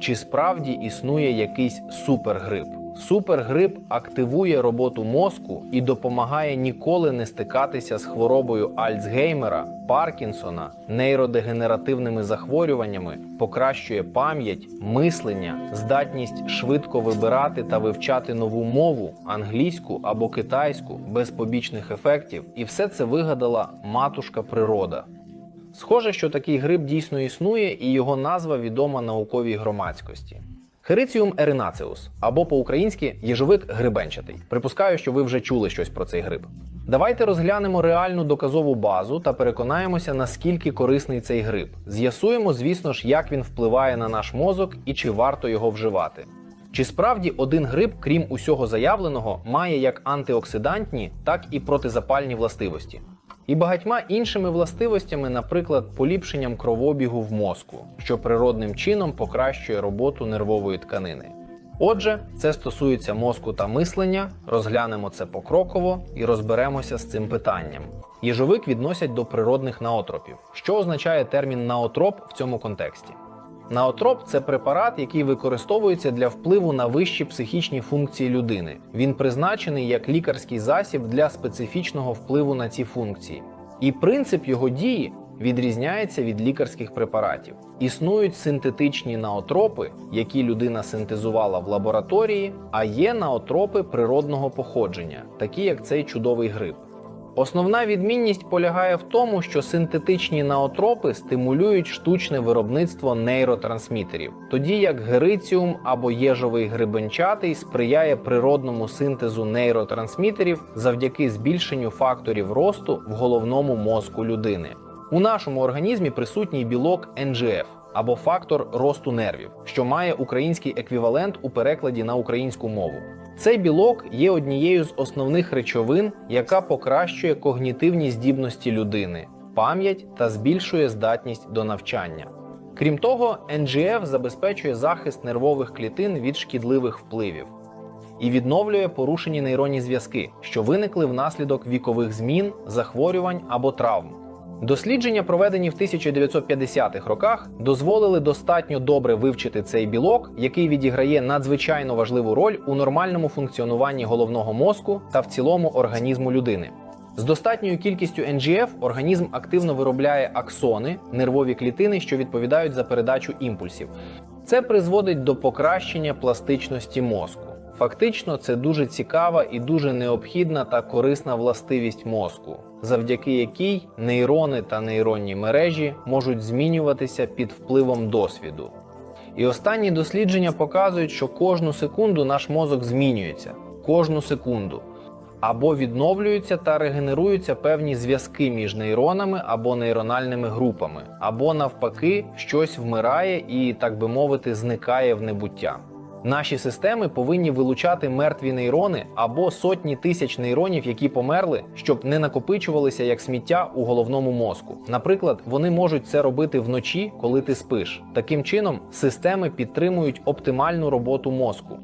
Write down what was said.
Чи справді існує якийсь супергрип? Супергрип активує роботу мозку і допомагає ніколи не стикатися з хворобою Альцгеймера, Паркінсона, нейродегенеративними захворюваннями, покращує пам'ять, мислення, здатність швидко вибирати та вивчати нову мову, англійську або китайську без побічних ефектів, і все це вигадала матушка природа. Схоже, що такий гриб дійсно існує, і його назва відома науковій громадськості. Хериціум еринацеус або по-українськи їжовик грибенчатий. Припускаю, що ви вже чули щось про цей гриб. Давайте розглянемо реальну доказову базу та переконаємося, наскільки корисний цей гриб. З'ясуємо, звісно ж, як він впливає на наш мозок і чи варто його вживати. Чи справді один гриб, крім усього заявленого, має як антиоксидантні, так і протизапальні властивості? І багатьма іншими властивостями, наприклад, поліпшенням кровобігу в мозку, що природним чином покращує роботу нервової тканини. Отже, це стосується мозку та мислення, розглянемо це покроково і розберемося з цим питанням. Їжовик відносять до природних наотропів. Що означає термін наотроп в цьому контексті? Наотроп це препарат, який використовується для впливу на вищі психічні функції людини. Він призначений як лікарський засіб для специфічного впливу на ці функції. І принцип його дії відрізняється від лікарських препаратів. Існують синтетичні наотропи, які людина синтезувала в лабораторії, а є наотропи природного походження, такі як цей чудовий гриб. Основна відмінність полягає в тому, що синтетичні наотропи стимулюють штучне виробництво нейротрансмітерів, тоді як гериціум або єжовий грибенчатий сприяє природному синтезу нейротрансмітерів завдяки збільшенню факторів росту в головному мозку людини. У нашому організмі присутній білок NGF або фактор росту нервів, що має український еквівалент у перекладі на українську мову. Цей білок є однією з основних речовин, яка покращує когнітивні здібності людини, пам'ять та збільшує здатність до навчання. Крім того, NGF забезпечує захист нервових клітин від шкідливих впливів і відновлює порушені нейронні зв'язки, що виникли внаслідок вікових змін, захворювань або травм. Дослідження, проведені в 1950-х роках, дозволили достатньо добре вивчити цей білок, який відіграє надзвичайно важливу роль у нормальному функціонуванні головного мозку та в цілому організму людини. З достатньою кількістю NGF організм активно виробляє аксони, нервові клітини, що відповідають за передачу імпульсів. Це призводить до покращення пластичності мозку. Фактично, це дуже цікава і дуже необхідна та корисна властивість мозку, завдяки якій нейрони та нейронні мережі можуть змінюватися під впливом досвіду. І останні дослідження показують, що кожну секунду наш мозок змінюється. Кожну секунду. Або відновлюються та регенеруються певні зв'язки між нейронами або нейрональними групами, або навпаки, щось вмирає і, так би мовити, зникає в небуття. Наші системи повинні вилучати мертві нейрони або сотні тисяч нейронів, які померли, щоб не накопичувалися як сміття у головному мозку. Наприклад, вони можуть це робити вночі, коли ти спиш. Таким чином, системи підтримують оптимальну роботу мозку.